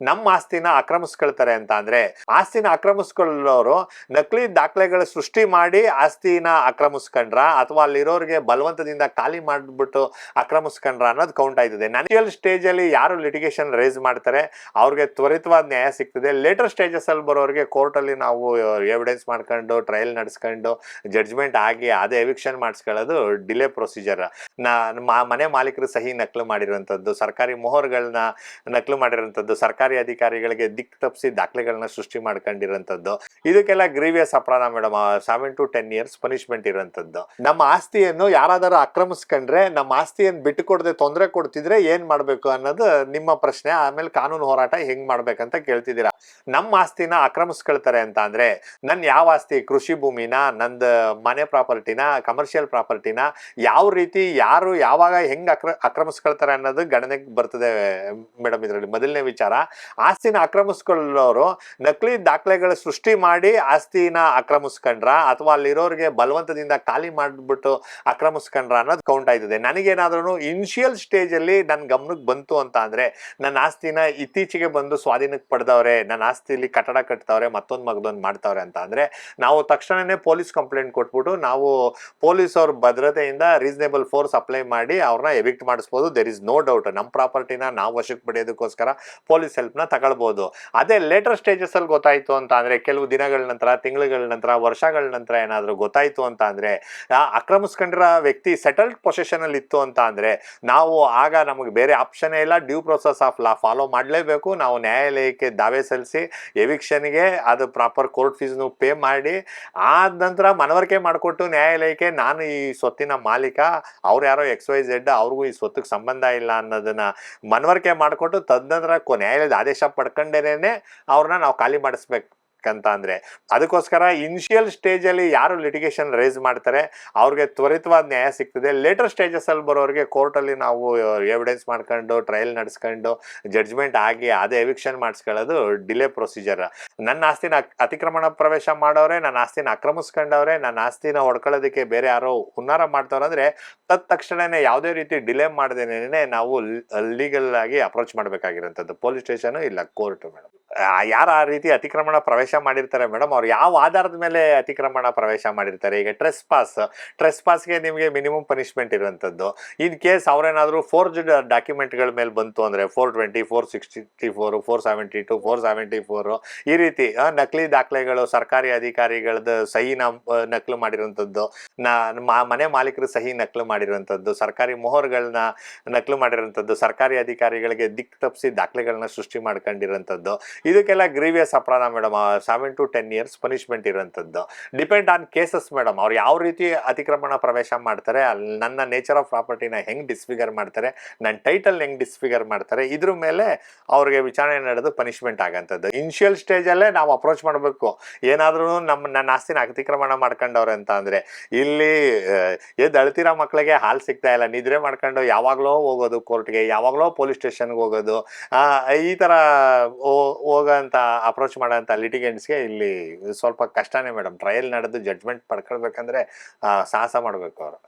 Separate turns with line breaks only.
ನಮ್ಮ ಆಸ್ತಿನ ಆಕ್ರಮಿಸ್ಕೊಳ್ತಾರೆ ಅಂತ ಅಂದ್ರೆ ಆಸ್ತಿನ ಆಕ್ರಮಿಸ್ಕೊಳ್ಳೋರು ನಕಲಿ ದಾಖಲೆಗಳ ಸೃಷ್ಟಿ ಮಾಡಿ ಆಸ್ತಿನ ಆಕ್ರಮಿಸ್ಕೊಂಡ್ರ ಅಥವಾ ಅಲ್ಲಿರೋರಿಗೆ ಬಲವಂತದಿಂದ ಖಾಲಿ ಮಾಡ್ಬಿಟ್ಟು ಆಕ್ರಮಿಸ್ಕೊಂಡ್ರ ಅನ್ನೋದು ಕೌಂಟ್ ಆಯ್ತದೆ. ನನಗೆ ಸ್ಟೇಜ್ ಅಲ್ಲಿ ಯಾರು ಲಿಟಿಗೇಷನ್ ರೇಸ್ ಮಾಡ್ತಾರೆ? ಅವ್ರಿಗೆ ತ್ವರಿತವಾದ ನ್ಯಾಯ ಸಿಗ್ತದೆ. ಲೇಟರ್ ಸ್ಟೇಜಸ್ ಅಲ್ಲಿ ಬರೋರಿಗೆ ಕೋರ್ಟ್ ಅಲ್ಲಿ ನಾವು ಎವಿಡೆನ್ಸ್ ಮಾಡ್ಕೊಂಡು ಟ್ರಯಲ್ ನಡೆಸ್ಕೊಂಡು ಜಡ್ಜ್ಮೆಂಟ್ ಆಗಿ ಅದೇ ಎವಿಕ್ಷನ್ ಮಾಡಿಸ್ಕೊಳ್ಳೋದು ಡಿಲೇ ಪ್ರೊಸೀಜರ್ ಮನೆ ಮಾಲೀಕರು ಸಹಿ ನಕಲು ಮಾಡಿರುವಂತದ್ದು ಸರ್ಕಾರಿ ಮೊಹರ್ಗಳನ್ನ ನಕಲು ಮಾಡಿರುವಂಥದ್ದು, ಸರ್ಕಾರಿ ಅಧಿಕಾರಿಗಳಿಗೆ ದಿಕ್ ತಪ್ಪಿಸಿ ದಾಖಲೆಗಳನ್ನ ಸೃಷ್ಟಿ ಮಾಡ್ಕೊಂಡಿರೋಂಥದ್ದು ಇದಕ್ಕೆಲ್ಲ ಗ್ರೀವಿಯಸ್ ಅಪರಾಧ madam seven to ten years punishment ಇರೋಂಥದ್ದು ನಮ್ಮ ಆಸ್ತಿಯನ್ನು ಯಾರಾದರೂ ಆಕ್ರಮಿಸ್ಕೊಂಡ್ರೆ, ನಮ್ಮ ಆಸ್ತಿಯನ್ನು ಬಿಟ್ಟು ಕೊಡದೆ ತೊಂದರೆ ಕೊಡ್ತಿದ್ರೆ ಏನ್ ಮಾಡ್ಬೇಕು ಅನ್ನೋದು ನಿಮ್ಮ ಪ್ರಶ್ನೆ. ಆಮೇಲೆ ಕಾನೂನು ಹೋರಾಟ ಹೆಂಗ್ ಮಾಡ್ಬೇಕಂತ ಕೇಳ್ತಿದ್ದೀರಾ. ನಮ್ಮ ಆಸ್ತಿನ ಆಕ್ರಮಿಸ್ಕೊಳ್ತಾರೆ ಅಂತ ಅಂದ್ರೆ, ನನ್ ಯಾವ ಆಸ್ತಿ? ಕೃಷಿ ಭೂಮಿನ, ನಂದು ಮನೆ ಪ್ರಾಪರ್ಟಿನ ಕಮರ್ಷಿಯಲ್ ಪ್ರಾಪರ್ಟಿನ, ಯಾವ ರೀತಿ, ಯಾರು ಯಾವಾಗ ಹೆಂಗ್ ಅಕ್ರ, ಆಕ್ರಮಿಸ್ಕೊಳ್ತಾರೆ ಅನ್ನೋದು ಗಣನೆಗೆ ಬರ್ತದೆ ಮೇಡಮ್ ಇದರಲ್ಲಿ. ಮೊದಲನೇ ವಿಚಾರ. ಆಸ್ತಿನ ಆಕ್ರಮಿಸ್ಕೊಳ್ಳೋರು ನಕಲಿ ದಾಖಲೆಗಳ ಸೃಷ್ಟಿ ಮಾಡಿ ಆಸ್ತಿನ ಆಕ್ರಮಿಸ್ಕೊಂಡ್ರ ಅಥವಾ ಅಲ್ಲಿರೋರಿಗೆ ಬಲವಂತದಿಂದ ಖಾಲಿ ಮಾಡ್ಬಿಟ್ಟು ಆಕ್ರಮಿಸ್ಕೊಂಡ್ರ ಅನ್ನೋದು ಕೌಂಟ್ ಆಯ್ತದೆ. ನನಗೇನಾದ್ರೂ ಇನಿಷಿಯಲ್ ಸ್ಟೇಜ್ ಅಲ್ಲಿ ನನ್ನ ಗಮನಕ್ಕೆ ಬಂತು ಅಂತ ಅಂದ್ರೆ ನನ್ನ ಆಸ್ತಿನ ಇತ್ತೀಚೆಗೆ ಬಂದು ಸ್ವಾಧೀನಕ್ಕೆ ಪಡೆದವ್ರೆ ನನ್ನ ಆಸ್ತಿಯಲ್ಲಿ ಕಟ್ಟಡ ಕಟ್ತವ್ರೆ, ಮತ್ತೊಂದು ಮಗದೊಂದು ಮಾಡ್ತವ್ರೆ ಅಂತ ಅಂದ್ರೆ ನಾವು ತಕ್ಷಣನೇ ಪೊಲೀಸ್ ಕಂಪ್ಲೇಂಟ್ ಕೊಟ್ಬಿಟ್ಟು ನಾವು ಪೊಲೀಸ್ ಅವ್ರ ಭದ್ರತೆಯಿಂದ ರೀಸನೇಬಲ್ ಫೋರ್ಸ್ ಅಪ್ಲೈ ಮಾಡಿ ಅವ್ರನ್ನ ಎವಿಕ್ಟ್ ಮಾಡಿಸ್ಬೋದು. ದೇರ್ ಇಸ್ ನೋ ಡೌಟ್ ನಮ್ಮ ಪ್ರಾಪರ್ಟಿನ ನಾವು ವಶಕ್ಕೆ ಪಡೆಯೋದಕ್ಕೋಸ್ಕರ ಪೊಲೀಸ್ ಹೆಲ್ಪ್ನ ತಗೊಳ್ಬೋದು. ಅದೇ ಲೇಟರ್ ಸ್ಟೇಜಸ್ ಅಲ್ಲಿ ಗೊತ್ತಾಯ್ತು ಅಂತ ಅಂದರೆ ಕೆಲವು ದಿನಗಳ ನಂತರ, ತಿಂಗಳುಗಳ ನಂತರ, ವರ್ಷಗಳ ನಂತರ ಏನಾದರೂ ಗೊತ್ತಾಯ್ತು ಅಂತ ಅಂದರೆ ಆಕ್ರಮಿಸ್ಕೊಂಡಿರೋ ವ್ಯಕ್ತಿ ಸೆಟಲ್ಡ್ ಪೊಸೆಷನ್ ಅಲ್ಲಿ ಇತ್ತು ಅಂತ ಅಂದರೆ, ನಾವು ಆಗ ನಮಗೆ ಬೇರೆ ಆಪ್ಷನ್ ಇಲ್ಲ. Due process of law follow ಮಾಡಲೇಬೇಕು. ನಾವು ನ್ಯಾಯಾಲಯಕ್ಕೆ ದಾವೆ ಸಲ್ಲಿಸಿ ಎವಿಕ್ಷನ್ಗೆ ಅದು ಪ್ರಾಪರ್ ಕೋರ್ಟ್ ಫೀಸ್ನು ಪೇ ಮಾಡಿ, ಆದ ನಂತರ ಮನವರಿಕೆ ಮಾಡಿಕೊಟ್ಟು ನ್ಯಾಯಾಲಯಕ್ಕೆ ನಾನು ಈ ಸ್ವತ್ತಿನ ಮಾಲೀಕ, ಅವ್ರು ಯಾರೋ ಎಕ್ಸ್ ವೈ ಝೆಡ್ ಅವ್ರಿಗೂ ಈ ಸ್ವತ್ತಿಗೆ ಸಂಬಂಧ ಇಲ್ಲ ಅನ್ನೋದನ್ನ ಮನವರಿಕೆ ಮಾಡಿಕೊಟ್ಟು ತದನಂತರ ನಂತರ ನ್ಯಾಯಾಲಯದ ಆದೇಶ ಪಡ್ಕೊಂಡೇನೆ ಅವ್ರನ್ನ ನಾವು ಖಾಲಿ ಮಾಡಿಸ್ಬೇಕು. ಅಂತ ಅಂದ್ರೆ ಅದಕ್ಕೋಸ್ಕರ ಇನಿಷಿಯಲ್ ಸ್ಟೇಜ್ ಅಲ್ಲಿ ಯಾರು ಲಿಟಿಗೇಷನ್ ರೇಸ್ ಮಾಡ್ತಾರೆ, ಅವ್ರಿಗೆ ತ್ವರಿತವಾದ ನ್ಯಾಯ ಸಿಗ್ತದೆ. ಲೇಟರ್ ಸ್ಟೇಜಸ್ ಅಲ್ಲಿ ಬರೋರಿಗೆ ಕೋರ್ಟಲ್ಲಿ ನಾವು ಎವಿಡೆನ್ಸ್ ಮಾಡ್ಕೊಂಡು ಟ್ರಯಲ್ ನಡೆಸ್ಕೊಂಡು ಜಡ್ಜ್ಮೆಂಟ್ ಆಗಿ ಅದೇ ಎವಿಕ್ಷನ್ ಮಾಡಿಸ್ಕೊಳ್ಳೋದು ಡಿಲೇ ಪ್ರೊಸೀಜರ್ ನನ್ನ ಆಸ್ತಿನ ಅತಿಕ್ರಮಣ ಪ್ರವೇಶ ಮಾಡೋರೆ, ನನ್ನ ಆಸ್ತಿನ ಆಕ್ರಮಿಸ್ಕೊಂಡವ್ರೆ, ನನ್ನ ಆಸ್ತಿನ ಹೊಡ್ಕೊಳ್ಳೋದಕ್ಕೆ ಬೇರೆ ಯಾರೋ ಹುನ್ನಾರ ಮಾಡ್ತವ್ರಂದ್ರೆ ತತ್ ತಕ್ಷಣನೇ ಯಾವುದೇ ರೀತಿ ಡಿಲೇ ಮಾಡದೇನೆ ನಾವು ಲೀಗಲ್ ಆಗಿ ಅಪ್ರೋಚ್ ಮಾಡಬೇಕಾಗಿರೋಂಥದ್ದು ಪೊಲೀಸ್ ಸ್ಟೇಷನ್ ಇಲ್ಲ ಕೋರ್ಟ್ ಮೇಡಮ್ ಯಾರು ಆ ರೀತಿ ಅತಿಕ್ರಮಣ ಪ್ರವೇಶ ಮಾಡಿರ್ತಾರೆ ಮೇಡಮ್? ಅವ್ರು ಯಾವ ಆಧಾರದ ಮೇಲೆ ಅತಿಕ್ರಮಣ ಪ್ರವೇಶ ಮಾಡಿರ್ತಾರೆ? ಈಗ ಟ್ರೆಸ್ ಪಾಸ್ ಟ್ರೆಸ್ ಪಾಸ್ಗೆ ನಿಮಗೆ ಮಿನಿಮಮ್ ಪನಿಷ್ಮೆಂಟ್ ಇರುವಂಥದ್ದು. ಇನ್ ಕೇಸ್ ಅವ್ರೇನಾದರೂ ಫೋರ್ಜ್ಡ್ ಡಾಕ್ಯುಮೆಂಟ್ಗಳ ಮೇಲೆ ಬಂತು ಅಂದರೆ four twenty four sixty four four seventy two four seventy four ಈ ರೀತಿ ನಕಲಿ ದಾಖಲೆಗಳು, ಸರ್ಕಾರಿ ಅಧಿಕಾರಿಗಳದ್ದು ಸಹಿ ನ ನಕಲು ಮಾಡಿರುವಂಥದ್ದು, ನಾ ಮನೆ ಮಾಲೀಕರು ಸಹಿ ನಕಲು ಮಾಡಿರುವಂಥದ್ದು, ಸರ್ಕಾರಿ ಮೊಹರ್ಗಳನ್ನ ನಕಲು ಮಾಡಿರುವಂಥದ್ದು, ಸರ್ಕಾರಿ ಅಧಿಕಾರಿಗಳಿಗೆ ದಿಕ್ ತಪ್ಪಿಸಿ ದಾಖಲೆಗಳನ್ನ ಸೃಷ್ಟಿ ಮಾಡ್ಕೊಂಡಿರೋಂಥದ್ದು ಇದಕ್ಕೆಲ್ಲ ಗ್ರೀವಿಯಸ್ ಅಪರಾಧ madam seven to ten years punishment ಇರೋಂಥದ್ದು depend on cases madam ಅವ್ರು ಯಾವ ರೀತಿ ಅತಿಕ್ರಮಣ ಪ್ರವೇಶ ಮಾಡ್ತಾರೆ ಅಲ್ಲಿ ನನ್ನ ನೇಚರ್ ಆಫ್ ಪ್ರಾಪರ್ಟಿನ ಹೆಂಗ್ ಡಿಸ್ಫಿಗರ್ ಮಾಡ್ತಾರೆ, ನನ್ನ ಟೈಟಲ್ ಹೆಂಗ್ ಡಿಸ್ಫಿಗರ್ ಮಾಡ್ತಾರೆ, ಇದ್ರ ಮೇಲೆ ಅವ್ರಿಗೆ ವಿಚಾರಣೆ ನಡೆದು ಪನಿಷ್ಮೆಂಟ್ ಆಗಂಥದ್ದು. ಇನಿಷಿಯಲ್ ಸ್ಟೇಜಲ್ಲೇ ನಾವು ಅಪ್ರೋಚ್ ಮಾಡಬೇಕು. ಏನಾದರೂ ನಮ್ಮ ನನ್ನ ಆಸ್ತಿನ ಅತಿಕ್ರಮಣ ಮಾಡ್ಕೊಂಡವ್ರೆ ಅಂತ ಅಂದ್ರೆ, ಇಲ್ಲಿ ಎದ್ದು ಅಳ್ತಿರೋ ಮಕ್ಕಳಿಗೆ ಹಾಲು ಸಿಗ್ತಾ ಇಲ್ಲ. ನಿದ್ರೆ ಮಾಡ್ಕೊಂಡು ಯಾವಾಗಲೋ ಹೋಗೋದು ಕೋರ್ಟ್ಗೆ ಯಾವಾಗಲೋ ಪೊಲೀಸ್ ಸ್ಟೇಷನ್ಗೆ ಹೋಗೋದು. ಈ ಥರ ಹೋಗೋಂಥ ಅಪ್ರೋಚ್ ಮಾಡೋಂಥ ಲಿಟಿಗೆಂಟ್ಸ್ಗೆ ಇಲ್ಲಿ ಸ್ವಲ್ಪ ಕಷ್ಟನೇ ಮೇಡಮ್ ಟ್ರಯಲ್ ನಡೆದು ಜಡ್ಜ್ಮೆಂಟ್ ಪಡ್ಕೊಳ್ಬೇಕಂದ್ರೆ ಸಾಹಸ ಮಾಡಬೇಕು ಅವರು.